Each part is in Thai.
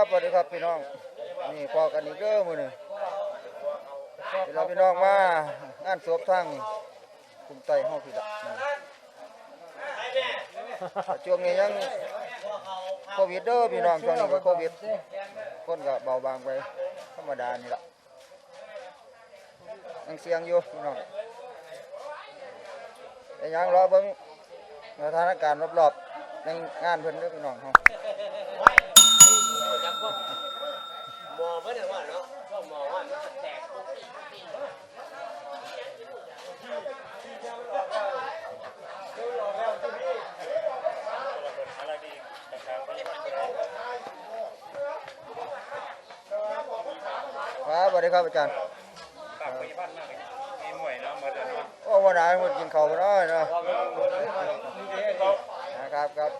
ครับสวัสดีครับพี่น้อง นี่พอกันอีกเด้อมื้อนี้พี่น้องพี่น้องมางานศพทางกรุงไต้เฮาพี่ละช่วงนี้ยังโควิดเด้อพี่น้องช่วงนี้ก็โควิดคนก็เบาบางไปธรรมดานี่ละยังเสียงอยู่พี่น้องแต่ยังรอเบิ่งสถานการณ์รอบๆในงานเพิ่นเด้อพี่น้องเฮา มองไม่ได้ว่าเนาะก็มองว่ามันแตกครับสวัสดีครับอาจารย์ปากพยาบาลมากเลยมีหน่วยเนาะมาเดินเนาะโอ้วันไหนมันกินข้าวบ่น้อยเนาะนะครับครับ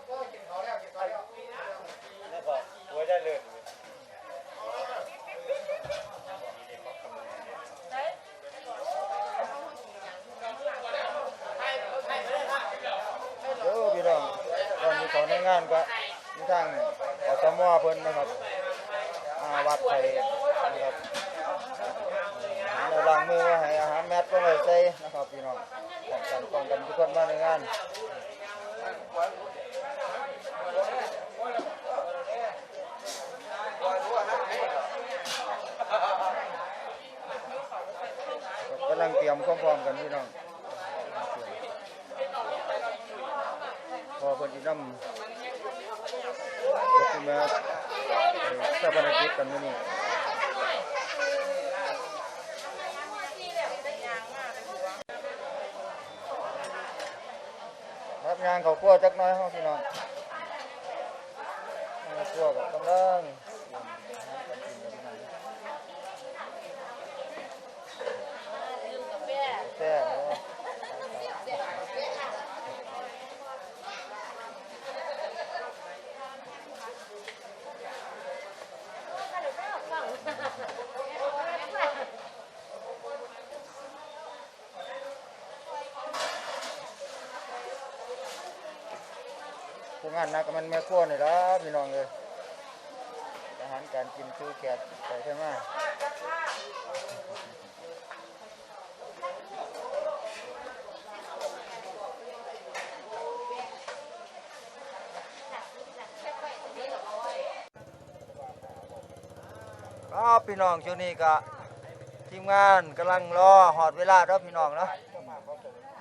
หัวได้เลย เด้อพี่น้องตอนนี้เขา ในงานก็มีทางอสมอเพิ่นนะครับวัดไทยนะครับในล้างมือให้อาหารแมทก็ไว้ใส่นะครับพี่น้องกันป้องกันทุกคนมาในงานกำลังเตรียมพร้อมๆกันพี่น้อง พอ เพิ่นสินำเก็บขึ้นมาเอ่อชาปนกิจกันมื้อนี้ครับงานเขาครัวจักหน้อยเฮาพี่น้องงานครัวก็กำลังแซ่บเนาะ ผู้งานนักก็มันแม่ครัวนี่ละพี่น้องเอ้ยอาหารการกินคือแกะไปใช่ไหมครับพี่น้องช่วงนี้ก็ทีมงานกำลังรอหอดเวลาเด้อพี่น้องเนาะ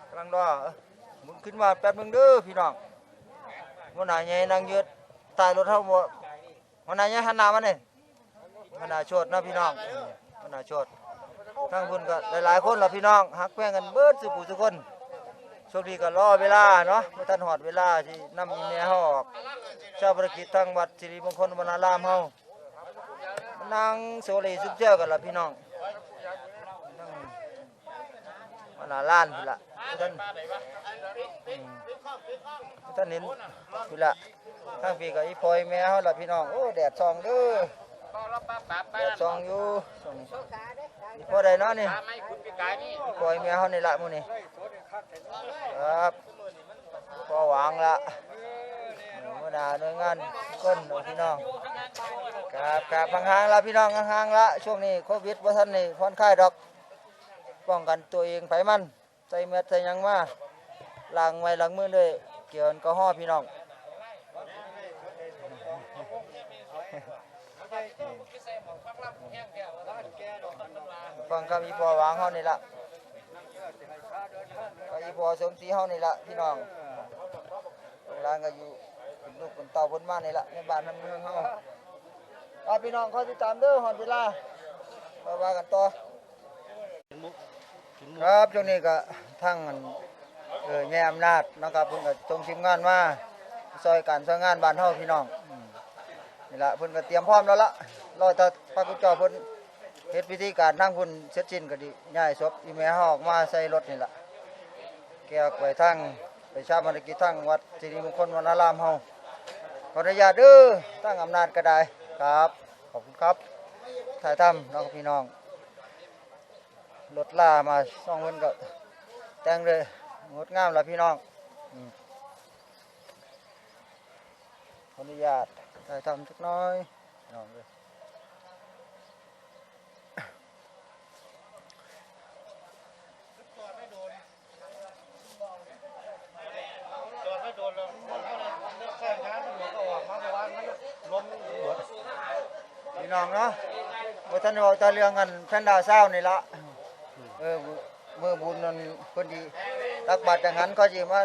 กำลังรอมุนขึ้นมาแป๊บหนึงเด้อพี่น้อง วันไหนใหญ่นั่งยืดใต้รถเท่าหมดวันไหนใหญ่หันหน้ามาเนี่ยวันไหนโชดนะพี่น้องวันไหนโชดทั้งคุณก็หลายๆคนละพี่น้องหักแป้งกันเบิดสุผู้สุคนโชคดีก็รอเวลาเนาะเมื่อท่านหอดเวลาที่นำเมลเฮาออกเจ้าภารกิจทางวัดสิริมงคลวนารามเฮามานั่งโซเลซุปเจอกันละพี่น้องนั่งมา หน้าล้านพี่ละท่านท่านเห็นพี่ละทางพี่กับอีพอยแม่เฮาละพี่น้องโอ้แดดส่องเด้อแดดส่องอยู่อีพอได้เนาะนี่ไม่คุณปีกายนี่อีพอยแม่เฮาในละมื้อนี้ครับพอหวังละเมื่อหน้าหน่วยงานกคนเนพี่น้องครับครับห่างๆละพี่น้องห่างๆละช่วงนี้โควิดว่าท่านนี่ผ่อนคลายดอก ป้องกันตัวเองไผมันใส่เม็ดใส่หยังมาล้างไว้ล้างมือด้วยเกี่ยวแอลกอฮอล์พี่น้องฟังคำอีพอวางเฮานี่ละก็อีพอสมศรีเฮานี่ละพี่น้องรงล่างก็อยู่เป็นลูกเป็นเต่าเพ้นมานี่ละในบ้านทำเมืองเฮาพี่น้องขอยติดตามเด้อหอนเวลามาว่ากันต่อ ครับช่วงนี้ก็ทั้งเออแม่อำนาจนะครับเพิ่นก็ส่งทีมงานมาซอยการซอยงานบ้านเฮาพี่น้องอืมนี่ละเพิ่นก็เตรียมพร้อมแล้วละรอแต่พระคุจ้าเพิ่นเฮ็ดพิธีการทางเพิ่นเสร็จสิ้นก็ดีย้ายศพอีแม่เฮาออกมาใส่รถนี่ละแกกไปทางไปชาปนกิจทางวัดสิริมงคลวนารามเฮาขออนุญาตเด้อตั้งอำนาจก็ได้ครับ ขอบคุณครับถ่ายทำน้องพี่น้อง รถล่ามาซ่องเพิ่นก็แต่งเลยงดงามล้วพี่น้องขออนุญาตถ่ายทำสักน้อยน้องเลยพี่น้องเนาะบ่ทันได้เว้าแตาเรื่องกันแพนด้าเศร้านี่ละ เออมือบุญนั่นเพิ่นดีตักบาตรจังหันก็สิมา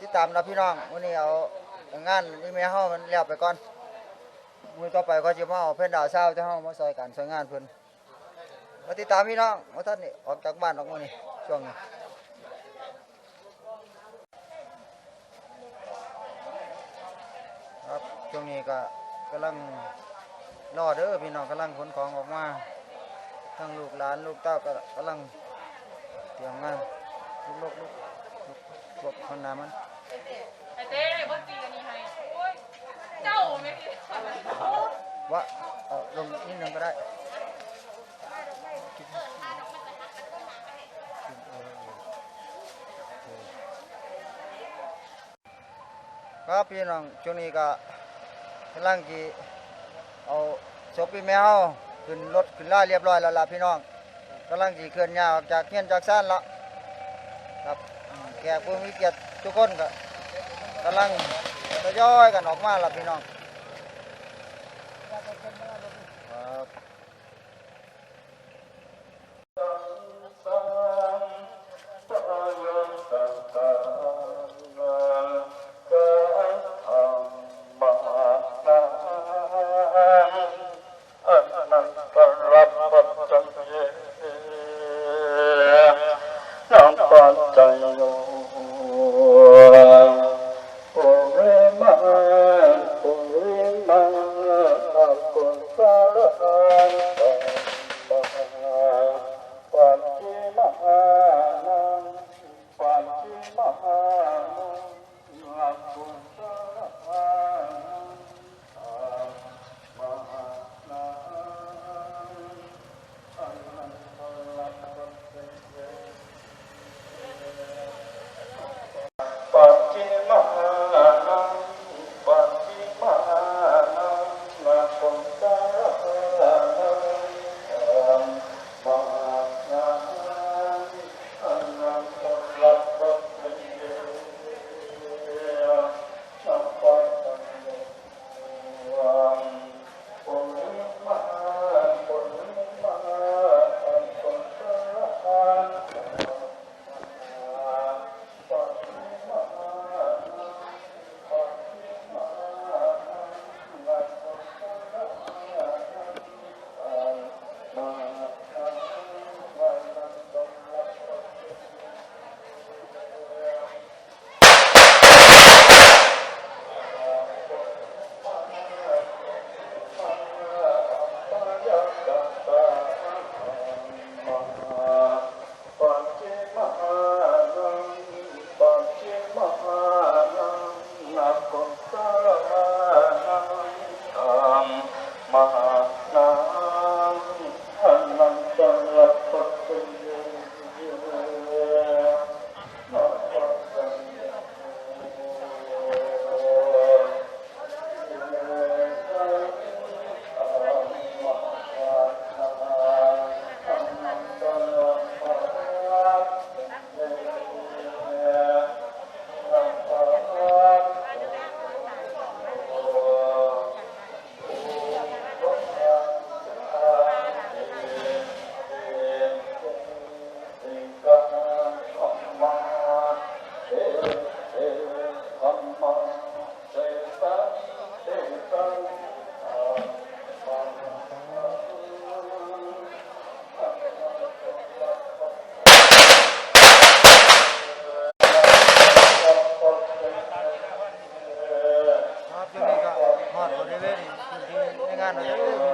ติดตามนะพี่น้องมื้อนี้เอางานนี่แม่เฮามันแล้วไปก่อนมือต่อไปก็สิมาเอาแพนด้าเศร้าที่เฮามาซอยกันซอยงานเพิ่นมาติดตามพี่น้องว่าท่านนี่ออกจากบ้านออกมื้อนี้ช่วงนี้ครับช่วงนี้ก็กำลังรอเด้อพี่น้องกำลังขนของออกมา ทั้งลูกหลานลูกเต้าก็กำลังเตรียมงานลูกลูกลูกลูกพวกคนน้ามันไอเต้เลยบ่ตีอันนี้ให้โอ้ยเจ้าไม่ได้ว่าเอาลงนิดนึงก็ได้ครับพี่น้องช่วงนี้ก็กำลังจีเอาศพพี่แมว ขึ้นรถขึ้นล่าเรียบร้อยแล้วล่ะพี่น้องกำลังสีเคลื่อนยาวจากเฮียนจากซ่านละครับแขกผู้มีเกียรติทุกคนก็กำลังทยอยกันออกมาละพี่น้อง ก็ฮอด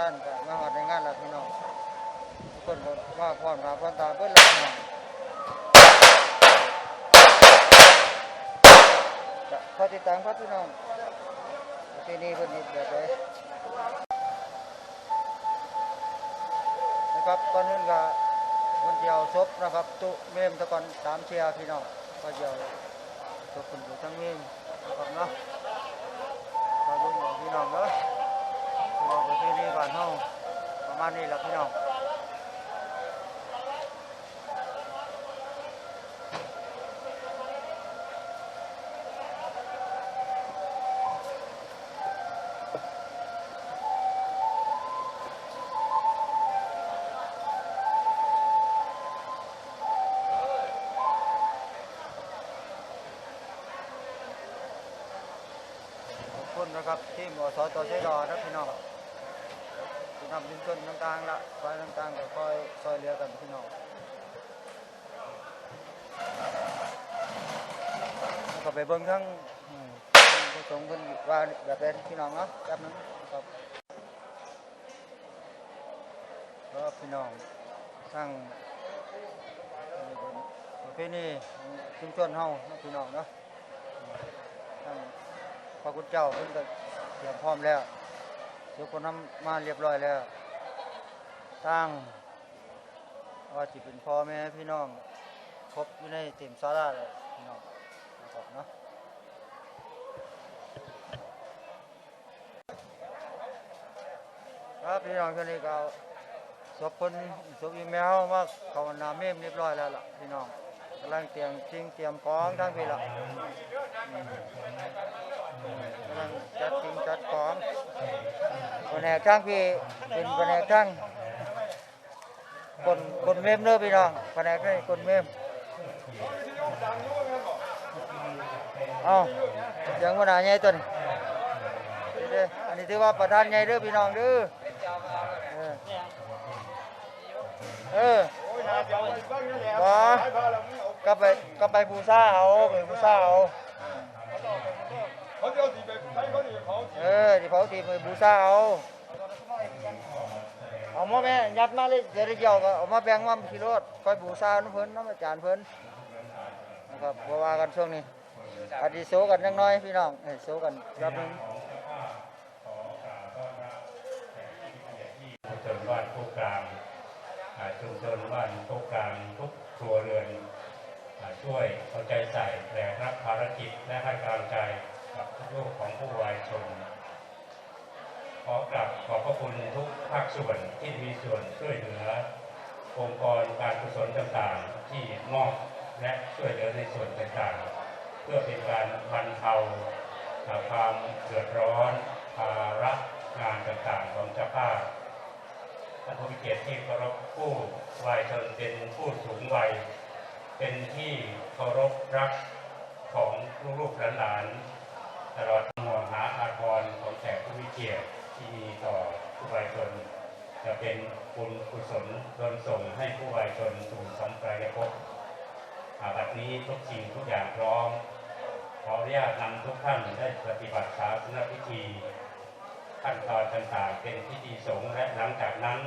ท่านก็มาหอดในงานล้วพี่น้องทุกคนก็ว่าพร้อมรับพร้อมตาเพื่อนล้วพี่น้องจะขอติดตามครับพี่น้องที่นี่เพิ่นนี่แบบไหนนะครับตอนนี้ก็คนเดียวศพนะครับ ตุเมมตะกอนตามเชียร์พี่น้องก็เดียวศพคนอยู่ทั้งเมมนะครับเนาะขอรุ่นของพี่น้องเนาะ เราไปที่นี่บ้านเฮาประมาณนี้แหละพี่น้องขอบคุณนะครับที่มอสตใช้ดอนะพี่น้อง ทำดินต้นต่างๆละไฟต่างๆก็คอยซอยเหลือกันพี่น้องแล้วก็ไปเบิ่งทั้งอืมผู้ชมเพิ่นว่าแบบเป็นพี่น้องเนาะแป๊บนึงครับก็พี่น้องทั้งประเพณีของชุมชนเฮาเนาะพี่น้องเนาะทั้งพระคุณเจ้าเพิ่นก็เตรียมพร้อมแล้ว ทุกคนนำมาเรียบร้อยแล้วตั้งว่าจิเป็นพ่อแม่พี่น้องครบอยู่ในเต็มซาลาเลยพี่น้องนะครับเนาะครับพี่น้องคนนี้ก็เอาศพคนศพอีแมวมาเขานาเมมเรียบร้อยแล้วล่ะพี่น้องกำลังเตรียมชิงเตรียมของทั้งพี่ละ อืมกำลังจัดชิงจัดของแผนกช่างพี่เป็นแผนกช่างคนคนเมมเด้อพี่น้องแผนกนี่คนเมมเอาอย่างวันไหนใหญ่ตัวนี้อันนี้ถือว่าประธานใหญ่เด้อพี่น้องเด้อเออเออบ่ก็ไปก็ไปบูชาเอาไปบูชาเอา เออที่เผาที่ไปบูชาเอาเอามาแม่ยัดมาเลยเดี๋ยวได้เกี่ยวก็เอามาแบ่งมาพี่รถคอยบูชาน้ำเพิ่นน้ำอาจารย์เพิ่นนะครับบ่ว่ากันช่วงนี้อาจสิโซกันจังน้อยพี่น้องโซกันแป๊บหนึงชุนบ้านโคกกลางชุมชนบ้านโคกกลางทุกครัวเรือนช่วยเอาใจใส่แบกรับภารกิจและให้กำลังใจกับทุกลูกของผู้วายชน ขอกราบขอบพระคุณทุกภาคส่วนที่มีส่วนช่วยเหลือ องค์กรการกุศลต่างๆ ที่มอบและช่วยเหลือในส่วนต่างๆ เพื่อเป็นการบรรเทาความเดือดร้อนภาระงานต่างๆของเจ้าภาพท่านผู้มีเกียรติที่เคารพผู้วายชนเป็นผู้สูงวัย เป็นที่เคารพรักของลูกๆหลานๆตลอดห่วงหาอาภรณ์ของแขกผู้มีเกียรติ ที่มีต่อผู้วายชน จะเป็นบุญกุศลดลส่งให้ผู้วายชนสู่สัมปรายภพอาบัดนี้ทุกสิ่งทุกอย่างพร้อม ขออนุญาตนำทุกท่านได้ปฏิบัติศาสนพิธี ขั้นตอนต่างๆเป็นพิธีสงฆ์และหลังจากนั้น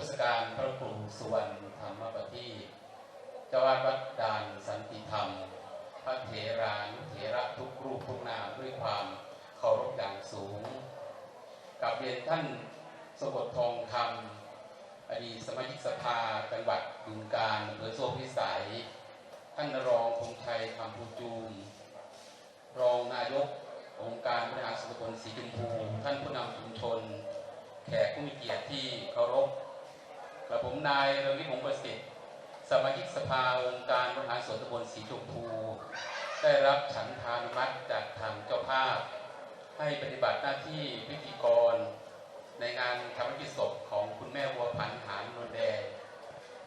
นักประการพระครูสุวรรณธรรมปฏิเจ้าวาดวัดดานสันติธรรม พระเถรานุเถระทุกรูปทุกนามด้วยความเคารพอย่างสูง กับเรียนท่านสกดทองคำอดีตสมาชิกสภาจังหวัดบึงการอำเภอโซ่พิสัย ท่านรองธงชัยคำภูจูม รองนายกองค์การบริหารส่วนตำบลสีชมพู ท่านผู้นำชุมชน แขกผู้มีเกียรติที่เคารพ กระผมนายเรวิทย์หงประสิทธิ์ สมาชิกสภาองค์การบริหารส่วนตำบลสีชมพู ได้รับฉันทานุมัติจากทางเจ้าภาพ ให้ปฏิบัติหน้าที่พิธีกร ในงานทำพิธีศพของคุณแม่บัวพันธ์หานนวลแดง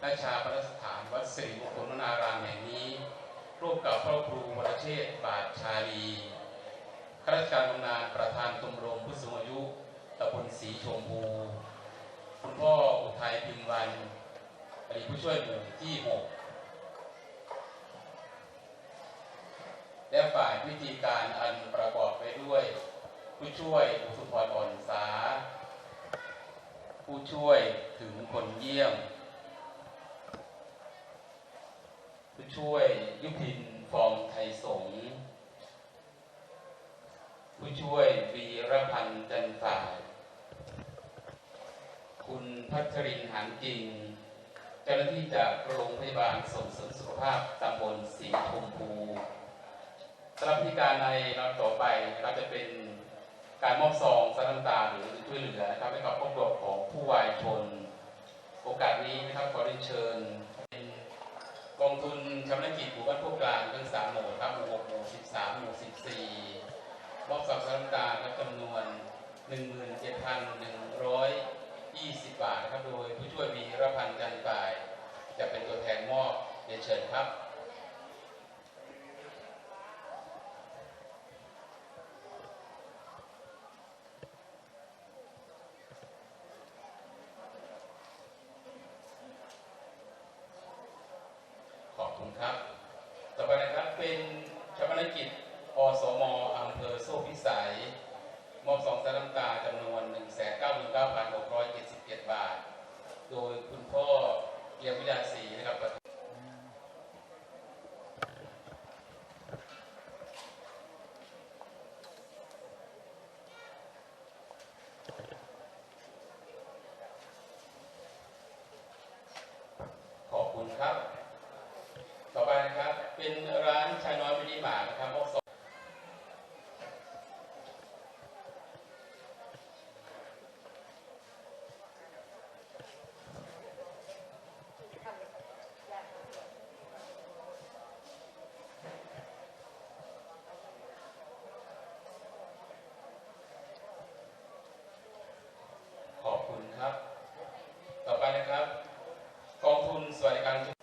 ราชาประสถานวัดสิริมงคลนารามแห่งนี้ ร่วมกับพระครูวรเชษฐ์บาทชาลีข้าราชการบำนาญประธานชมรมผู้สูงอายุตำบลสีชมพู คุณพ่ออุทัยพิมพ์วันอดีตผู้ช่วยหมู่ที่6และฝ่ายพิธีการอันประกอบไปด้วย ผู้ช่วยอุสุพรอ่อนสา ผู้ช่วยถึงคนเยี่ยม ผู้ช่วยยุพินฟองไทยสงผู้ช่วยวีรพันธ์จันฝ่าย คุณพัชรินหานจริง เจ้าหน้าที่จากโรงพยาบาลส่งเสริมสุขภาพตำบลสีชมพูสำหรับพิการในลำต่อไปนะครับจะเป็นการมอบซองสารน้ำตาหรือช่วยเหลือนะครับให้กับครอบครัวของผู้วายชน โอกาสนี้นะครับขอเรียนเชิญกองทุนชำระกิจหมู่บ้านพวกกลางทั้งสามหมู่ครับหมู่หกหมู่สิบสามหมู่สิบสี่มอบสับสารตาครับจำนวนหนึ่งหมื่นเจ็ดพันหนึ่งร้อย ยี่สิบบาทนะครับ โดยผู้ช่วยวีรพันธ์จันทร์ฝ่าย จะเป็นตัวแทนมอบเรียนเชิญครับ ขอบคุณครับ ต่อไปนะครับเป็นชาปนกิจอสมอำเภอโซ่พิสัย มอบสองสารน้ำตาจำนวน 1 9 9 6 7 7 บาท โดยคุณพ่อเกียรติวิทยาศรีนะครับ ขอบคุณครับ ต่อไปนะครับ เป็นร้านชายน้อยมินิมาร์ทนะครับมอบสองขอบคุณครับ ต่อไปนะครับ กองทุนสวัสดิการ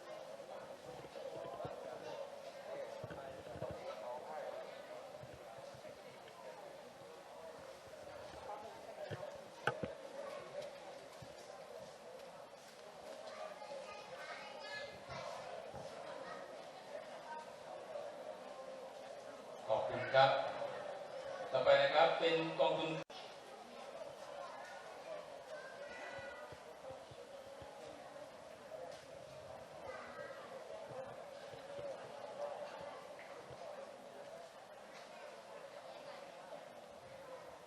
ครับ ต่อไปนะครับเป็นกองทุน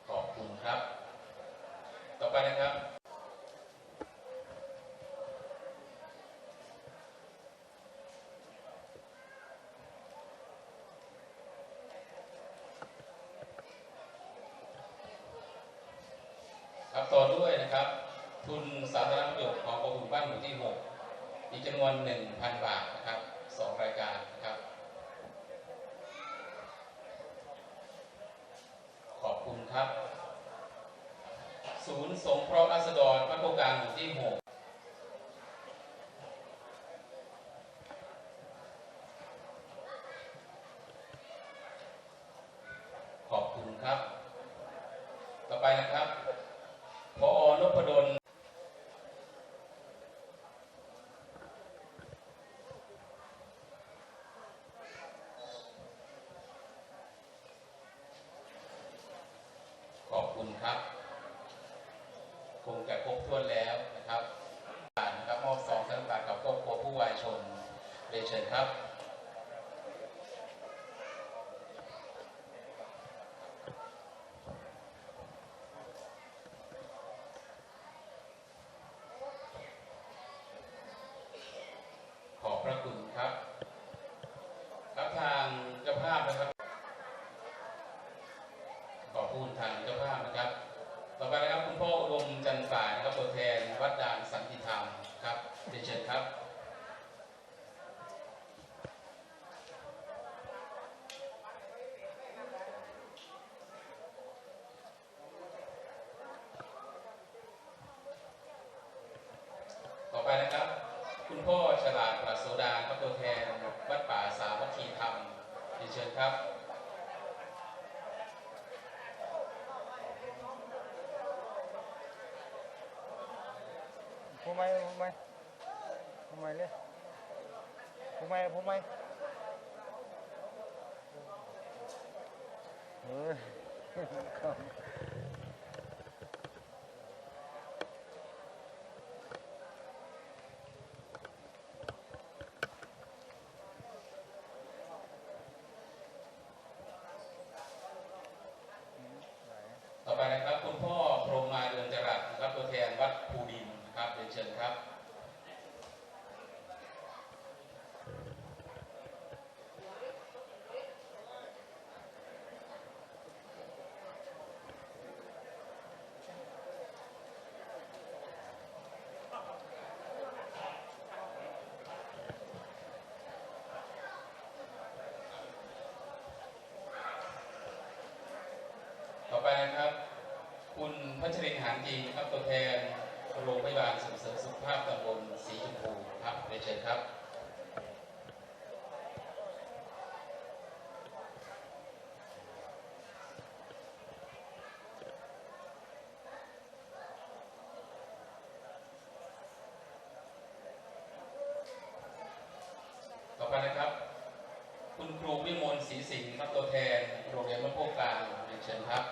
ขอบคุณครับ ต่อไปนะครับ ครับ ต่อด้วยนะครับ ทุนสาธารณประโยชน์ของกองทุนบ้านหมู่ที่ 6 อีกจำนวน 1,000 บาทนะครับสองรายการนะครับ ขอบคุณครับ ศูนย์สงเคราะห์ราษฎรพระโคกลางหมู่ที่ 6 ขอบคุณครับ ต่อไปนะครับ พอนพดล ครับทางเจ้าภาพนะครับ ขอบคุณทางเจ้าภาพนะครับ ต่อไปนะครับคุณพ่ออุดมจันทร์ฝ่ายนะครับตัวแทนวัดด่านสันติธรรมครับเรียนเชิญครับ ต่อไปนะครับ คุณพ่อฉลาดปราศโสดาครับตัวแทนวัดป่าสามัคคีธรรมเรียนเชิญครับ ผู้ไม่ผู้ไม่ผู้ไม่เลย ผู้ไม่ผู้ไม่เฮ้ย ต่อไปนะครับคุณพ่อพรหมมาเรือนจรัสนะครับตัวแทนวัดภูดินนะครับเรียนเชิญครับ ต่อไป นะครับ คุณพัชรินหานจีนะครับตัวแทนโรงพยาบาลส่งเสริมสุขภาพตำบลสีชมพูครับเรียนเชิญครับ ต่อไปนะครับ คุณครูวิมลศรีสิงห์ครับตัวแทนโรงเรียนวัดโพกลางเรียนเชิญครับ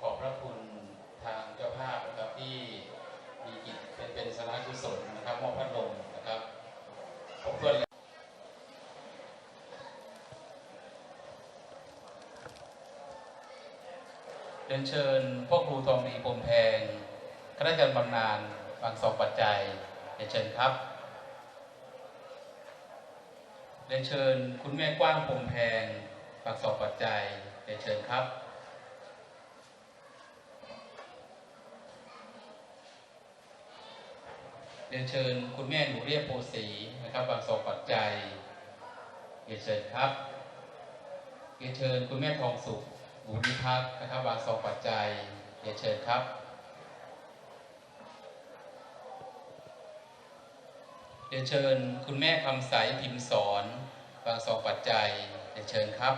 ขอบพระคุณทางเจ้าภาพนะครับที่มีกิจเป็นเป็นสาระกุศลนะครับมอบพัดลมนะครับครบถ้วนแล้วเรียนเชิญพ่อครูทองดีปมแพงข้าราชการบำนาญบางสองปัจจัยเรียนเชิญครับ เรียนเชิญคุณแม่กว้างปมแพงบางสองปัจจัยเรียนเชิญครับ เรียนเชิญคุณแม่หนูเรียบโพสีนะครับบางสองปัจจัยเรียนเชิญครับ เรียนเชิญคุณแม่ทองสุข บุญพัฒน์นะครับบางสองปัจจัยเรียนเชิญครับ เรียนเชิญคุณแม่คำใสพิมพ์สอนบางสองปัจจัยเรียนเชิญครับ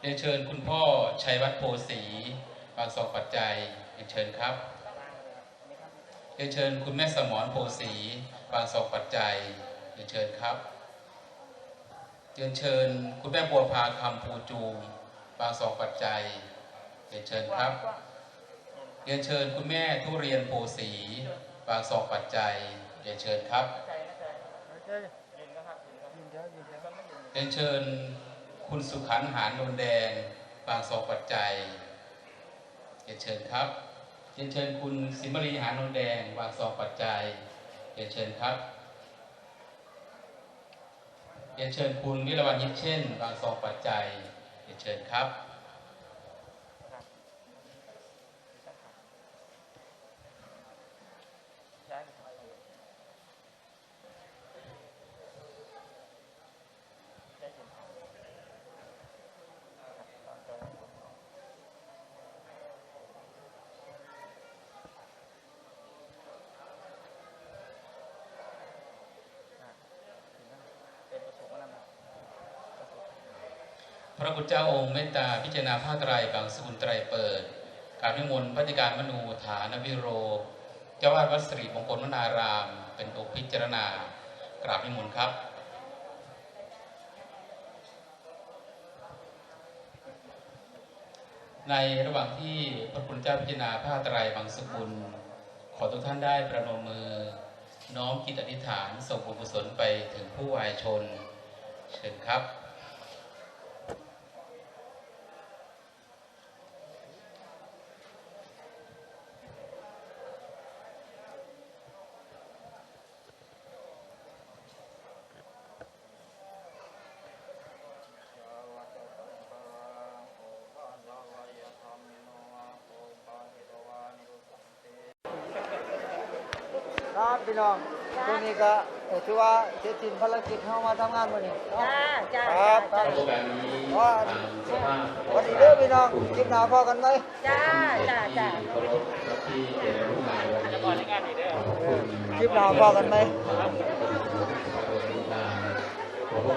เรียนเชิญคุณพ่อชัยวัฒน์โพสีบางสองปัจจัยเรียนเชิญครับเรียนเชิญคุณแม่สมรโพสีบางสองปัจจัย เรียนเชิญครับเรียนเชิญ คุณแม่บัวพาคำภูจูบางสองปัจจัยเรียนเชิญครับเรียนเชิญคุณแม่ทุเรียนโพสีบางสองปัจจัยเรียนเชิญครับเรียนเชิญคุณสุขันหานนแดงบางสองปัจจัยเรียนเชิญครับเรียนเชิญคุณสิมรีหานนแดงบางสองปัจจัยเรียนเชิญครับ เรียนเชิญคุณวิรวันยิบเช่นบางสองปัจจัยเรียนเชิญครับ พ ระพุทธเจ้าองค์เมตตาพิจารณาผ้าไตรบางสกุลไตรเปิดการนิมนต์พระธิการมนูฐานวิโรเจ้าวาดวัดสิริมงคลวนาราม เป็นองค์พิจารณากราบนิมนต์ครับในระหว่างที่พระคุณเจ้าพิจารณาผ้าไตรบางสกุล ขอทุกท่านได้ประนมมือ น้อมกิจอธิษฐานส่งบุญกุศลไปถึงผู้วายชน เชิญครับพี่น้องช่วงนี้ก็เอ่อถือว่าเสร็จสิ้นภารกิจเข้ามาทำงานวันนี้เนาะ จ้าจ้าครับคจ้ารับโอกาสนี้ว่าทางสภาพวันนี้เด้อพี่น้องคลิปหน้าพอกันไหมจ้าจ้าจ้าเคารพครับที่เป็นผู้มาวันนี้ขอบคุณคลิปหน้าพอกันไหมขอบคุณ